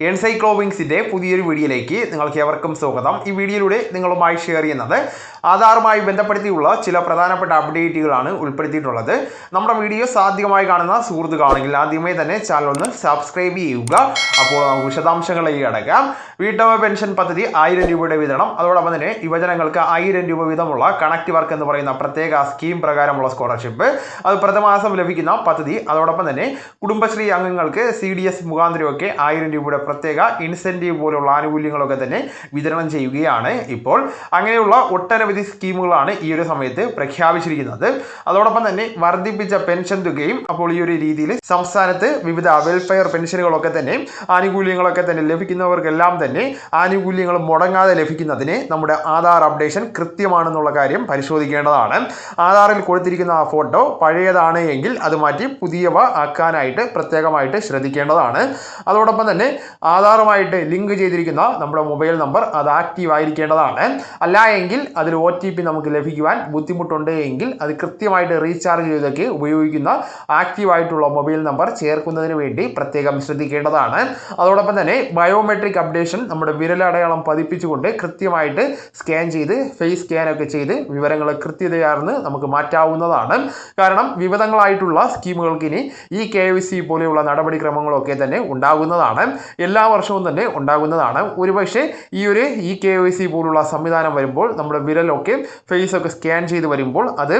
എൻസൈക്ലോവിങ്സിന്റെ പുതിയൊരു വീഡിയോയിലേക്ക് നിങ്ങൾക്ക് എവർക്കും സ്വാഗതം. ഈ വീഡിയോയിലൂടെ നിങ്ങളുമായി ഷെയർ ചെയ്യുന്നത് ആധാറുമായി ബന്ധപ്പെടുത്തിയുള്ള ചില പ്രധാനപ്പെട്ട അപ്ഡേറ്റുകളാണ് ഉൾപ്പെടുത്തിയിട്ടുള്ളത്. നമ്മുടെ വീഡിയോ സാധ്യമായി കാണുന്ന സുഹൃത്തുക്കളാണെങ്കിൽ ആദ്യമേ തന്നെ ചാനൽ ഒന്ന് സബ്സ്ക്രൈബ് ചെയ്യുക. അപ്പോൾ നമുക്ക് വിശദാംശങ്ങളിലേക്ക് അടക്കാം. വീട്ടമ്മ പെൻഷൻ പദ്ധതി ആയിരം രൂപയുടെ വിതരണം. അതോടൊപ്പം തന്നെ യുവജനങ്ങൾക്ക് ആയിരം രൂപ വീതമുള്ള കണക്ട് വർക്ക് എന്ന് പറയുന്ന പ്രത്യേക സ്കീം പ്രകാരമുള്ള സ്കോളർഷിപ്പ് അത് പ്രതിമാസം ലഭിക്കുന്ന പദ്ധതി. അതോടൊപ്പം തന്നെ കുടുംബശ്രീ അംഗങ്ങൾക്ക് സി ഡി എസ് മുഖാന്തരമൊക്കെ ആയിരം രൂപയുടെ പ്രത്യേക ഇൻസെന്റീവ് പോലുള്ള ആനുകൂല്യങ്ങളൊക്കെ തന്നെ വിതരണം ചെയ്യുകയാണ് ഇപ്പോൾ. അങ്ങനെയുള്ള ഒട്ടനവധി സ്കീമുകളാണ് ഈ ഒരു സമയത്ത് പ്രഖ്യാപിച്ചിരിക്കുന്നത്. അതോടൊപ്പം തന്നെ വർദ്ധിപ്പിച്ച പെൻഷൻ തുകയും അപ്പോൾ ഈ ഒരു രീതിയിൽ സംസ്ഥാനത്ത് വിവിധ വെൽഫെയർ പെൻഷനുകളൊക്കെ തന്നെ ആനുകൂല്യങ്ങളൊക്കെ തന്നെ ലഭിക്കുന്നവർക്കെല്ലാം തന്നെ ആനുകൂല്യങ്ങൾ മുടങ്ങാതെ ലഭിക്കുന്നതിന് നമ്മുടെ ആധാർ അപ്ഡേഷൻ കൃത്യമാണെന്നുള്ള കാര്യം പരിശോധിക്കേണ്ടതാണ്. ആധാറിൽ കൊടുത്തിരിക്കുന്ന ആ ഫോട്ടോ പഴയതാണ് എങ്കിൽ അത് മാറ്റി പുതിയവ ആക്കാനായിട്ട് പ്രത്യേകമായിട്ട് ശ്രദ്ധിക്കേണ്ടതാണ്. അതോടൊപ്പം തന്നെ ആധാറുമായിട്ട് ലിങ്ക് ചെയ്തിരിക്കുന്ന നമ്മുടെ മൊബൈൽ നമ്പർ അത് ആക്റ്റീവ് ആയിരിക്കേണ്ടതാണ്. അല്ല എങ്കിൽ അതിൽ ഒ ടി പി നമുക്ക് ലഭിക്കുവാൻ ബുദ്ധിമുട്ടുണ്ട് എങ്കിൽ അത് കൃത്യമായിട്ട് റീചാർജ് ചെയ്തൊക്കെ ഉപയോഗിക്കുന്ന ആക്റ്റീവ് ആയിട്ടുള്ള മൊബൈൽ നമ്പർ ചേർക്കുന്നതിന് വേണ്ടി പ്രത്യേകം ശ്രദ്ധിക്കേണ്ടതാണ്. അതോടൊപ്പം തന്നെ ബയോമെട്രിക് അപ്ഡേഷൻ നമ്മുടെ വിരലടയാളം പതിപ്പിച്ചുകൊണ്ട് കൃത്യമായിട്ട് സ്കാൻ ചെയ്ത് ഫേസ് സ്കാനൊക്കെ ചെയ്ത് വിവരങ്ങൾ കൃത്യതയാർന്ന് നമുക്ക് മാറ്റാവുന്നതാണ്. കാരണം വിവിധങ്ങളായിട്ടുള്ള സ്കീമുകൾക്ക് ഇനി ഈ കെ പോലെയുള്ള നടപടിക്രമങ്ങളൊക്കെ തന്നെ ഉണ്ടാകുന്നതാണ്. എല്ലാ വർഷവും തന്നെ ഉണ്ടാകുന്നതാണ്. ഒരുപക്ഷെ ഈ ഒരു ഇ കെ വൈ സി പോലുള്ള സംവിധാനം വരുമ്പോൾ നമ്മുടെ വിരലൊക്കെ ഫേസ് ഒക്കെ സ്കാൻ ചെയ്ത് വരുമ്പോൾ അത്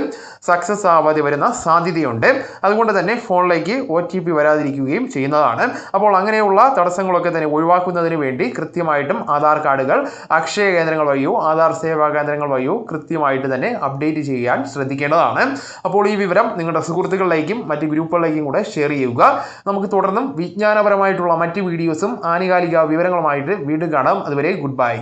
സക്സസ് ആവാതെ വരുന്ന സാധ്യതയുണ്ട്. അതുകൊണ്ട് തന്നെ ഫോണിലേക്ക് ഒ ടി പി വരാതിരിക്കുകയും ചെയ്യുന്നതാണ്. അപ്പോൾ അങ്ങനെയുള്ള തടസ്സങ്ങളൊക്കെ തന്നെ ഒഴിവാക്കുന്നതിന് വേണ്ടി കൃത്യമായിട്ടും ആധാർ കാർഡുകൾ അക്ഷയ കേന്ദ്രങ്ങൾ വഴിയോ ആധാർ സേവാ കേന്ദ്രങ്ങൾ വഴിയോ കൃത്യമായിട്ട് തന്നെ അപ്ഡേറ്റ് ചെയ്യാൻ ശ്രദ്ധിക്കേണ്ടതാണ്. അപ്പോൾ ഈ വിവരം നിങ്ങളുടെ സുഹൃത്തുക്കളിലേക്കും മറ്റ് ഗ്രൂപ്പുകളിലേക്കും കൂടെ ഷെയർ ചെയ്യുക. നമുക്ക് തുടർന്നും വിജ്ഞാനപരമായിട്ടുള്ള മറ്റ് വീഡിയോസും ആനുകാലിക വിവരങ്ങളുമായിട്ട് വീണ്ടും കാണാം. അതുവരെ ഗുഡ് ബൈ